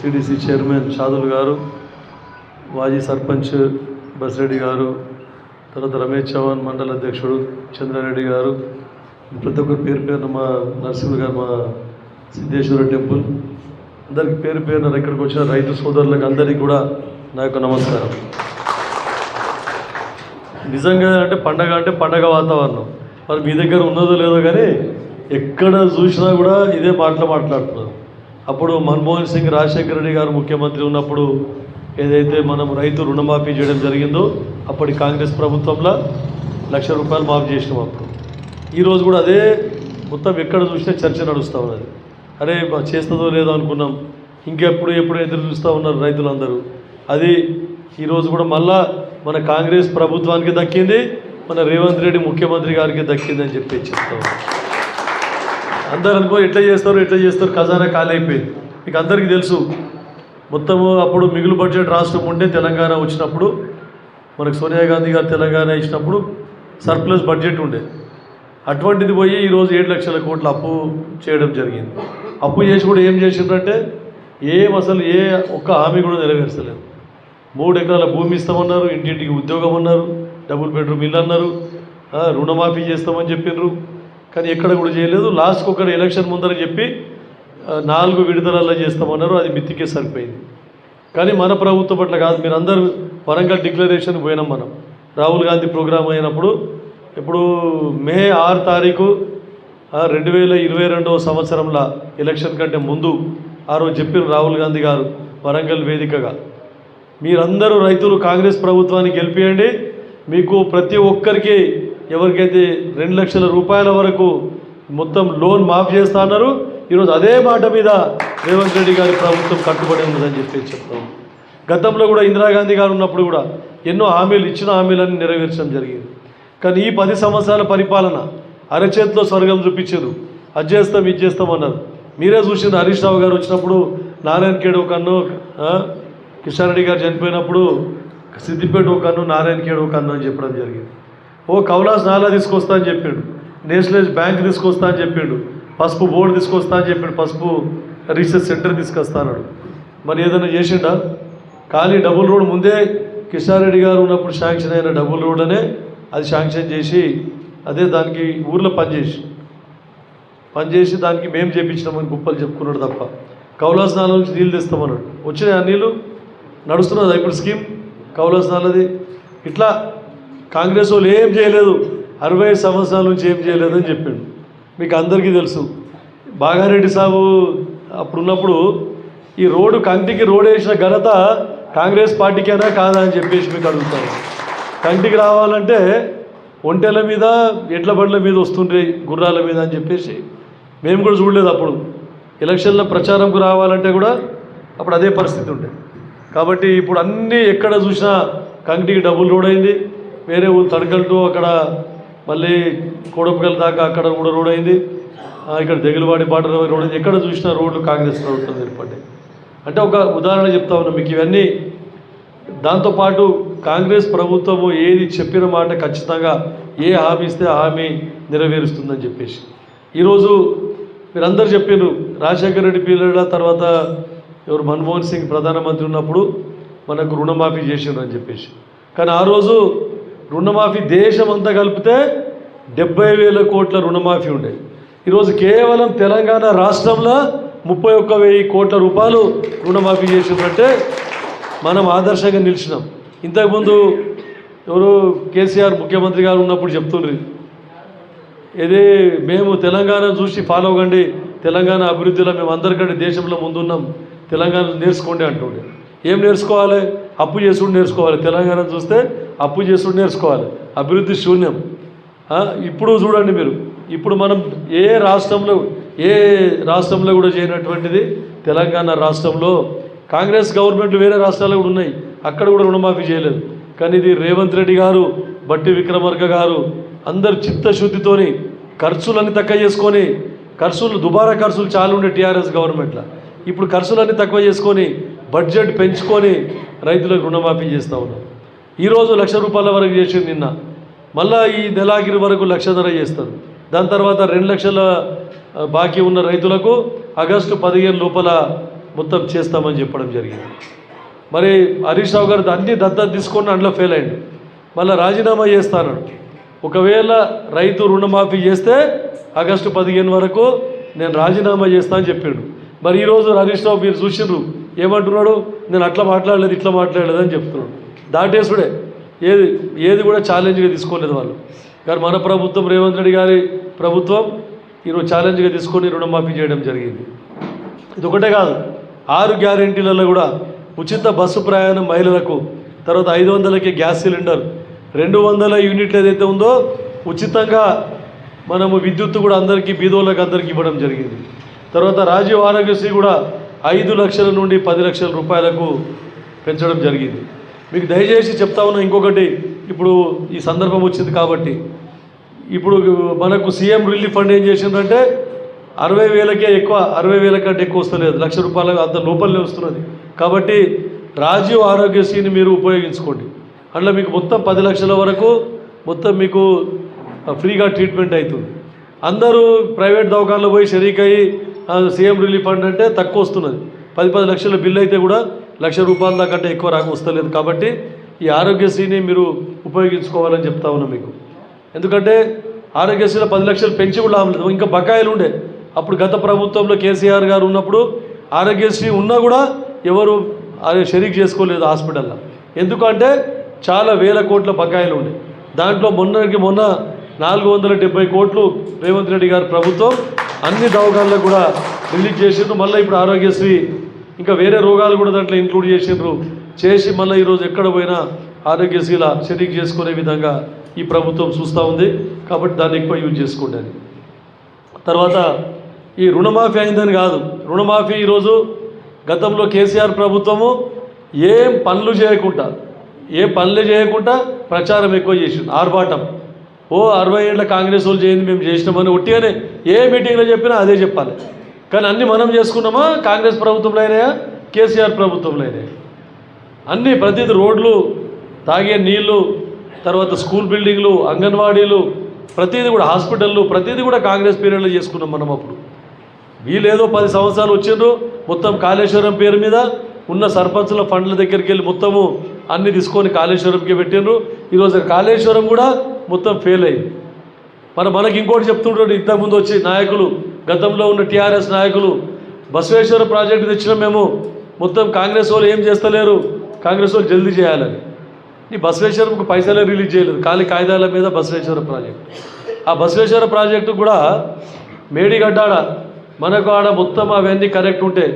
CDC chairman Shardul గారు మాజీ సర్పంచ్ బసిరెడ్డి గారు తర్వాత రమేష్ చవాన్ మండల అధ్యక్షుడు చంద్రారెడ్డి గారు ప్రతి ఒక్కరు పేరు పేరున మా నరసింహ గారు మా సిద్ధేశ్వర టెంపుల్. అందరికి పేరు పేరున ఇక్కడికి వచ్చిన రైతు సోదరులకు అందరికీ కూడా నా యొక్క నమస్కారం. నిజంగా అంటే పండగ అంటే పండగ వాతావరణం. మరి మీ దగ్గర ఉన్నదో లేదో కానీ ఎక్కడ చూసినా కూడా ఇదే మాటలు మాట్లాడుతున్నారు. అప్పుడు మన్మోహన్ సింగ్ రాజశేఖర రెడ్డి గారు ముఖ్యమంత్రి ఉన్నప్పుడు ఏదైతే మనం రైతు రుణమాఫీ చేయడం జరిగిందో అప్పటి కాంగ్రెస్ ప్రభుత్వంలో లక్ష రూపాయలు మాఫీ చేసినాం అప్పుడు. ఈరోజు కూడా అదే మొత్తం ఎక్కడ చూసినా చర్చ నడుస్తూ ఉన్నది. అరే చేస్తుందో లేదో అనుకున్నాం. ఇంకెప్పుడు ఎప్పుడు ఎదురు చూస్తూ ఉన్నారు రైతులందరూ. అది ఈరోజు కూడా మళ్ళా మన కాంగ్రెస్ ప్రభుత్వానికి దక్కింది మన రేవంత్ రెడ్డి ముఖ్యమంత్రి గారికి దక్కింది అని చెప్పి చెప్తాం అందరూ అనుకో ఎట్లా చేస్తారు ఎట్లా చేస్తారు ఖజానా ఖాళీ అయిపోయింది. మీకు అందరికీ తెలుసు మొత్తము అప్పుడు మిగులు బడ్జెట్ రాష్ట్రం ఉండే తెలంగాణ వచ్చినప్పుడు మనకు సోనియా గాంధీ గారు తెలంగాణ ఇచ్చినప్పుడు సర్ప్లస్ బడ్జెట్ ఉండే. అటువంటిది పోయి ఈరోజు ఏడు లక్షల కోట్ల అప్పు చేయడం జరిగింది. అప్పు చేసి కూడా ఏం చేసిండ్రంటే ఏం అసలు ఏ ఒక్క హామీ కూడా నెరవేర్చలేదు. మూడు ఎకరాల భూమి ఇస్తామన్నారు ఇంటింటికి ఉద్యోగం అన్నారు డబుల్ బెడ్రూమ్ ఇల్లు అన్నారు రుణమాఫీ చేస్తామని చెప్పిండ్రు కానీ ఎక్కడ కూడా చేయలేదు. లాస్ట్కి ఒకటి ఎలక్షన్ ముందర చెప్పి నాలుగు విడుదలలో చేస్తామన్నారు. అది మిత్తికే సరిపోయింది. కానీ మన ప్రభుత్వం పట్ల కాదు మీరు అందరూ వరంగల్ డిక్లరేషన్ పోయినాం మనం. రాహుల్ గాంధీ ప్రోగ్రాం అయినప్పుడు ఇప్పుడు మే ఆరు తారీఖు రెండు వేల ఇరవై రెండవ సంవత్సరంలో ఎలక్షన్ కంటే ముందు ఆ రోజు చెప్పిన రాహుల్ గాంధీ గారు వరంగల్ వేదికగా మీరందరూ రైతులు కాంగ్రెస్ ప్రభుత్వాన్ని గెలిపియండి. మీకు ప్రతి ఒక్కరికి ఎవరికైతే రెండు లక్షల రూపాయల వరకు మొత్తం లోన్ మాఫ్ చేస్తా అన్నారు ఈరోజు అదే మాట మీద రేవంత్ రెడ్డి గారి ప్రభుత్వం కట్టుబడి ఉందని చెప్పి చెప్తాం గతంలో కూడా ఇందిరాగాంధీ గారు ఉన్నప్పుడు కూడా ఎన్నో హామీలు ఇచ్చిన హామీలన్నీ నెరవేర్చడం జరిగింది. కానీ ఈ పది సంవత్సరాల పరిపాలన అరచేతిలో స్వర్గం చూపించారు అది చేస్తాం ఇది చేస్తాం అన్నారు. మీరే చూసింది హరీష్ రావు గారు వచ్చినప్పుడు నారాయణ ఖేడ్ ఒక కన్ను కిషన్ రెడ్డి గారు చనిపోయినప్పుడు సిద్దిపేట ఒక కన్ను నారాయణ ఖేడ్ ఒక కన్ను అని చెప్పడం జరిగింది. ఓ కౌలాస్ నాలా తీసుకొస్తా అని చెప్పిండు. నేషనలైజ్ బ్యాంక్ తీసుకొస్తా అని చెప్పిండు. పసుపు బోర్డు తీసుకొస్తా అని చెప్పిండు. పసుపు రీసెర్చ్ సెంటర్ తీసుకొస్తాన్నాడు మరి ఏదైనా చేసిండా? ఖాళీ డబుల్ రోడ్ ముందే కిషన్ రెడ్డి గారు ఉన్నప్పుడు శాంక్షన్ అయిన డబుల్ రోడ్ అనే అది శాంక్షన్ చేసి అదే దానికి ఊర్లో పనిచేసి పనిచేసి దానికి మేము చేపించినామని గుప్పలు చెప్పుకున్నాడు తప్ప. కౌలాస్ నాల నుంచి నీళ్ళు తెస్తామన్నాడు. వచ్చినాయి ఆ నీళ్ళు? నడుస్తున్నది ఇప్పుడు స్కీమ్? కౌలాస్ నాలది? ఇట్లా కాంగ్రెస్ వాళ్ళు ఏం చేయలేదు. అరవై సంవత్సరాల నుంచి ఏం చేయలేదు అని చెప్పిండు. మీకు అందరికీ తెలుసు. బాగారెడ్డి సాబు అప్పుడున్నప్పుడు ఈ రోడ్డు కంటికి రోడ్ వేసిన ఘనత కాంగ్రెస్ పార్టీకేనా కాదా అని చెప్పేసి మీకు అడుగుతాను కంటికి రావాలంటే ఒంటెల మీద ఎడ్ల బండ్ల మీద వస్తుండే గుర్రాల మీద అని చెప్పేసి. మేము కూడా చూడలేదు అప్పుడు. ఎలక్షన్ల ప్రచారంకు రావాలంటే కూడా అప్పుడు అదే పరిస్థితి ఉండే. కాబట్టి ఇప్పుడు అన్నీ ఎక్కడ చూసినా కంటికి డబుల్ రోడ్ అయింది. వేరే ఊరు తడకల్టు అక్కడ మళ్ళీ కోడపగల్ దాకా అక్కడ కూడా రోడ్ అయింది. ఇక్కడ దగిలివాడి బాట రోడ్ అయింది. ఎక్కడ చూసినా రోడ్లు కాంగ్రెస్ ప్రభుత్వం ఏర్పడ్డాయి. అంటే ఒక ఉదాహరణ చెప్తా ఉన్నా మీకు ఇవన్నీ దాంతోపాటు కాంగ్రెస్ ప్రభుత్వము ఏది చెప్పిన మాట ఖచ్చితంగా ఏ హామీ ఇస్తే హామీ నెరవేరుస్తుందని చెప్పేసి. ఈరోజు మీరందరూ చెప్పారు రాజశేఖర రెడ్డి పీరియడ్ తర్వాత ఎవరు మన్మోహన్ సింగ్ ప్రధానమంత్రి ఉన్నప్పుడు మనకు రుణమాఫీ చేసిండ్రు అని చెప్పేసి. కానీ ఆ రోజు రుణమాఫీ దేశం అంతా కలిపితే డెబ్బై వేల కోట్ల రుణమాఫీ ఉండే. ఈరోజు కేవలం తెలంగాణ రాష్ట్రంలో ముప్పై ఒక్క వెయ్యి కోట్ల రూపాయలు రుణమాఫీ చేసిందంటే మనం ఆదర్శంగా నిలిచినాం. ఇంతకుముందు ఎవరు కేసీఆర్ ముఖ్యమంత్రి గారు ఉన్నప్పుడు చెప్తుండ్రి ఇది మేము తెలంగాణ చూసి ఫాలో అవ్వండి తెలంగాణ అభివృద్ధిలో మేము అందరికంటే దేశంలో ముందున్నాం తెలంగాణ నేర్చుకోండి అంటుండే. ఏం నేర్చుకోవాలి? అప్పు చేసుడు నేర్చుకోవాలి. తెలంగాణ చూస్తే అప్పు చేసుడు నేర్చుకోవాలి. అభివృద్ధి శూన్యం. ఇప్పుడు చూడండి మీరు. ఇప్పుడు మనం ఏ రాష్ట్రంలో ఏ రాష్ట్రంలో కూడా చేయనటువంటిది తెలంగాణ రాష్ట్రంలో. కాంగ్రెస్ గవర్నమెంట్ వేరే రాష్ట్రాలు కూడా ఉన్నాయి. అక్కడ కూడా రుణమాఫీ చేయలేదు. కానీ ఇది రేవంత్ రెడ్డి గారు బట్టి విక్రమార్క గారు అందరు చిత్తశుద్ధితోని ఖర్చులన్నీ తక్కువ చేసుకొని ఖర్చులు దుబారా ఖర్చులు చాలా ఉండే టీఆర్ఎస్ గవర్నమెంట్లో. ఇప్పుడు ఖర్చులన్నీ తక్కువ చేసుకొని బడ్జెట్ పెంచుకొని రైతులకు రుణమాఫీ చేస్తూ ఉన్నారు. ఈరోజు లక్ష రూపాయల వరకు చేసింది నిన్న. మళ్ళా ఈ నెలాఖరి వరకు లక్ష ధర చేస్తారు. దాని తర్వాత రెండు లక్షల బాకీ ఉన్న రైతులకు ఆగస్టు పదిహేను లోపల మొత్తం చేస్తామని చెప్పడం జరిగింది. మరి హరీష్ రావు గారు అన్ని దత్తా తీసుకొని అందులో ఫెయిల్ అయ్యిండు. మళ్ళీ రాజీనామా చేస్తాను. ఒకవేళ రైతు రుణమాఫీ చేస్తే ఆగస్టు పదిహేను వరకు నేను రాజీనామా చేస్తా అని చెప్పిండు. మరి ఈరోజు హరీష్ రావు మీరు చూసిండ్రు. ఏమంటున్నాడు? నేను అట్లా మాట్లాడలేదు ఇట్లా మాట్లాడలేదు అని చెప్తున్నాడు. దాటేసుడే ఏది ఏది కూడా ఛాలెంజ్గా తీసుకోలేదు వాళ్ళు. కానీ మన ప్రభుత్వం రేవంత్ రెడ్డి గారి ప్రభుత్వం ఈరోజు ఛాలెంజ్గా తీసుకొని రుణమాఫీ చేయడం జరిగింది. ఇది ఒకటే కాదు ఆరు గ్యారెంటీలలో కూడా ఉచిత బస్సు ప్రయాణం మహిళలకు తర్వాత ఐదు వందలకి గ్యాస్ సిలిండర్ రెండు వందల యూనిట్లు ఏదైతే ఉందో ఉచితంగా మనము విద్యుత్ కూడా అందరికీ బీదోళ్ళకి అందరికీ ఇవ్వడం జరిగింది. తర్వాత రాజీవ్ ఆరోగ్యశ్రీ కూడా ఐదు లక్షల నుండి పది లక్షల రూపాయలకు పెంచడం జరిగింది. మీకు దయచేసి చెప్తా ఉన్నా ఇంకొకటి ఇప్పుడు ఈ సందర్భం వచ్చింది కాబట్టి. ఇప్పుడు మనకు సీఎం రిలీఫ్ ఫండ్ ఏం చేసిందంటే అరవై వేలకే ఎక్కువ అరవై వేల కంటే ఎక్కువ వస్తలేదు. లక్ష రూపాయలు అంత లోపలనే వస్తున్నది. కాబట్టి రాజీవ్ ఆరోగ్యశ్రీని మీరు ఉపయోగించుకోండి. అందులో మీకు మొత్తం పది లక్షల వరకు మొత్తం మీకు ఫ్రీగా ట్రీట్మెంట్ అవుతుంది. అందరూ ప్రైవేట్ దవాఖానలో పోయి షరీక్ అయ్యి సీఎం రిలీఫ్ ఫండ్ అంటే తక్కువ వస్తున్నది. పది పది లక్షల బిల్ అయితే కూడా లక్ష రూపాయల దాకంటే ఎక్కువ రాక వస్తలేదు కాబట్టి ఈ ఆరోగ్యశ్రీని మీరు ఉపయోగించుకోవాలని చెప్తా ఉన్నా మీకు. ఎందుకంటే ఆరోగ్యశ్రీలో పది లక్షలు పెంచి కూడా లాభం లేదు. ఇంకా బకాయిలు ఉండే. అప్పుడు గత ప్రభుత్వంలో కేసీఆర్ గారు ఉన్నప్పుడు ఆరోగ్యశ్రీ ఉన్నా కూడా ఎవరు అది షరీక్ చేసుకోలేదు హాస్పిటల్లో. ఎందుకంటే చాలా వేల కోట్ల బకాయిలు ఉండే. దాంట్లో మొన్నకి మొన్న నాలుగు వందల డెబ్బై కోట్లు రేవంత్ రెడ్డి గారి ప్రభుత్వం అన్ని దవాఖాన్లకు కూడా రిలీజ్ చేసిండ్రు మళ్ళీ ఇప్పుడు ఆరోగ్యశ్రీ ఇంకా వేరే రోగాలు కూడా దాంట్లో ఇంక్లూడ్ చేసిండ్రు. చేసి మళ్ళీ ఈరోజు ఎక్కడ పోయినా ఆరోగ్యశ్రీల షరీక్ చేసుకునే విధంగా ఈ ప్రభుత్వం చూస్తూ ఉంది. కాబట్టి దాన్ని ఎక్కువ యూజ్ చేసుకోండి అని. తర్వాత ఈ రుణమాఫీ అయిందని కాదు. రుణమాఫీ ఈరోజు గతంలో కేసీఆర్ ప్రభుత్వము ఏం పనులు చేయకుండా ఏ పనులు చేయకుండా ప్రచారం ఎక్కువ చేసింది ఆర్భాటం. ఓ అరవై ఏళ్ళ కాంగ్రెస్ వాళ్ళు చేయింది మేము చేసినామని ఒట్టిగానే ఏ మీటింగ్లో చెప్పినా అదే చెప్పాలి. కానీ అన్నీ మనం చేసుకున్నామా? కాంగ్రెస్ ప్రభుత్వంలో అయినాయా? కేసీఆర్ ప్రభుత్వంలో అయినాయా? అన్నీ ప్రతిదీ రోడ్లు తాగే నీళ్ళు తర్వాత స్కూల్ బిల్డింగ్లు అంగన్వాడీలు ప్రతిదీ కూడా హాస్పిటళ్ళు ప్రతిదీ కూడా కాంగ్రెస్ పీరియడ్లో చేసుకున్నాం మనం అప్పుడు. వీళ్ళేదో పది సంవత్సరాలు వచ్చిండ్రు మొత్తం కాళేశ్వరం పేరు మీద ఉన్న సర్పంచుల ఫండ్ల దగ్గరికి వెళ్ళి మొత్తము అన్ని తీసుకొని కాళేశ్వరంకి పెట్టిండ్రు ఈరోజు కాళేశ్వరం కూడా మొత్తం ఫెయిల్ అయింది. మరి మనకి ఇంకోటి చెప్తుంటాడు ఇంతకుముందు వచ్చి నాయకులు గతంలో ఉన్న టీఆర్ఎస్ నాయకులు బసవేశ్వర ప్రాజెక్టు తెచ్చిన మేము మొత్తం కాంగ్రెస్ వాళ్ళు ఏం చేస్తలేరు? కాంగ్రెస్ వాళ్ళు జల్దీ చేయాలని. ఈ బసవేశ్వరంకు పైసలే రిలీజ్ చేయలేదు. ఖాళీ కాగితాల మీద బసవేశ్వర ప్రాజెక్టు. ఆ బసవేశ్వర ప్రాజెక్టు కూడా మేడిగడ్డాడ మనకు ఆడ మొత్తం అవన్నీ కరెక్ట్ ఉంటే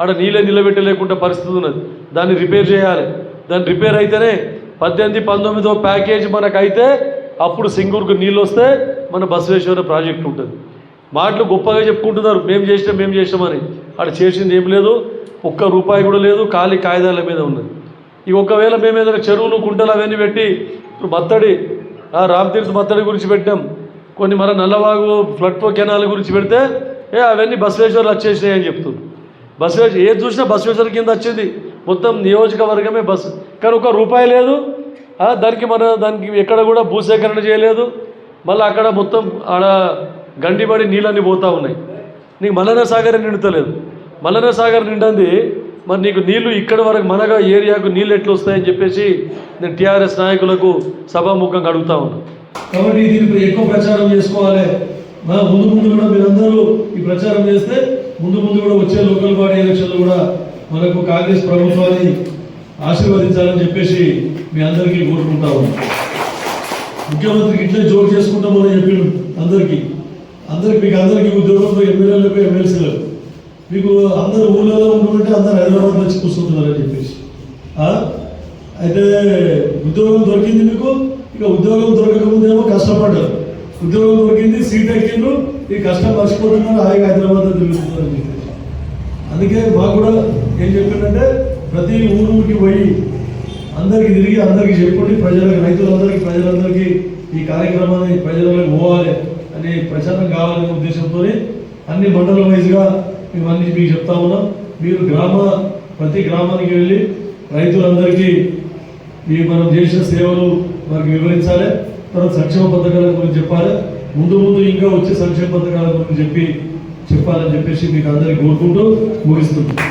ఆడ నీళ్ళే నిలబెట్టలేకుండా పరిస్థితి ఉన్నది. దాన్ని రిపేర్ చేయాలి. దాన్ని రిపేర్ అయితేనే పద్దెనిమిది పంతొమ్మిదో ప్యాకేజ్ మనకైతే అప్పుడు సింగూరుకు నీళ్ళు వస్తే మన బసవేశ్వర ప్రాజెక్ట్ ఉంటుంది. మాటలు గొప్పగా చెప్పుకుంటున్నారు మేము చేసినాం మేము చేసినామని. అక్కడ చేసింది ఏం లేదు ఒక్క రూపాయి కూడా లేదు ఖాళీ కాగితాల మీద ఉన్నది. ఇక ఒకవేళ మేము ఏదైనా చెరువులు కుంటలు అవన్నీ పెట్టి ఇప్పుడు మత్తడి రామతీర్థ మత్తడి గురించి పెట్టాం. కొన్ని మన నల్లవాగు ఫ్లడ్ కెనాల్ గురించి పెడితే ఏ అవన్నీ బసవేశ్వర్లు వచ్చేసినాయి అని చెప్తుంది. బసవేశ్వర ఏది చూసినా బసవేశ్వర కింద వచ్చింది. మొత్తం నియోజకవర్గమే బస్ కానీ ఒక రూపాయి లేదు. దానికి మన దానికి ఎక్కడ కూడా భూసేకరణ చేయలేదు. మళ్ళీ అక్కడ మొత్తం ఆడ గండిబడి నీళ్ళన్నీ పోతూ ఉన్నాయి. నీకు మల్లన సాగర్ నిండుతలేదు. మల్లన సాగర్ నిండింది. మరి నీకు నీళ్ళు ఇక్కడ వరకు మనగా ఏరియాకు నీళ్ళు ఎట్లా వస్తాయని చెప్పేసి నేను టీఆర్ఎస్ నాయకులకు సభాముఖంగా అడుగుతా ఉన్నాను కాబట్టి దీనికి ఎక్కువ ప్రచారం చేసుకోవాలి. నా ముందు ముందు కూడా మీరందరూ ఈ ప్రచారం చేస్తే ముందు ముందు కూడా వచ్చే లోకల్ బాడీ ఎలక్షన్లు కూడా మనకు కాంగ్రెస్ ప్రభుత్వాన్ని ఆశీర్వదించాలని చెప్పేసి మీ అందరికీ కోరుకుంటా ఉన్నాను ముఖ్యమంత్రికి ఇట్లే జోక్ చేసుకుంటామని చెప్పిండు అందరికీ. అందరికి మీకు అందరికీ ఉద్యోగంలో ఎమ్మెల్యేలకు ఎమ్మెల్సీలకు మీకు అందరు ఊళ్ళలో ఉంటుంటే అందరు హైదరాబాద్ వచ్చి కూర్చుంటున్నారని చెప్పేసి. అయితే ఉద్యోగం దొరికింది మీకు ఇక ఉద్యోగం దొరకకముందేమో కష్టపడ్డారు. ఉద్యోగం దొరికింది సీట్ ఎక్కిండ్రు ఈ కష్టం మర్చిపోతున్నారు హాయిగా హైదరాబాద్ తిరుగుతున్నారు చెప్పేసి. అందుకే మాకు కూడా ఏం చెప్పిందంటే ప్రతి ఊరికి పోయి అందరికి తిరిగి అందరికి చెప్పండి ప్రజలకు రైతులందరికీ ప్రజలందరికీ ఈ కార్యక్రమాన్ని ప్రజలకు పోవాలి అనే ప్రచారం కావాలనే ఉద్దేశంతో అన్ని మండల వైజ్గా ఇవన్నీ మీకు చెప్తా ఉన్నాం. మీరు గ్రామ ప్రతి గ్రామానికి వెళ్ళి రైతులందరికీ ఈ మనం చేసిన సేవలు వారికి వివరించాలి. తర్వాత సంక్షేమ పథకాల గురించి చెప్పాలి. ముందు ముందు ఇంకా వచ్చే సంక్షేమ పథకాల గురించి చెప్పి చెప్పాలని చెప్పేసి మీకు అందరికీ కోరుకుంటూ ముగిస్తుంది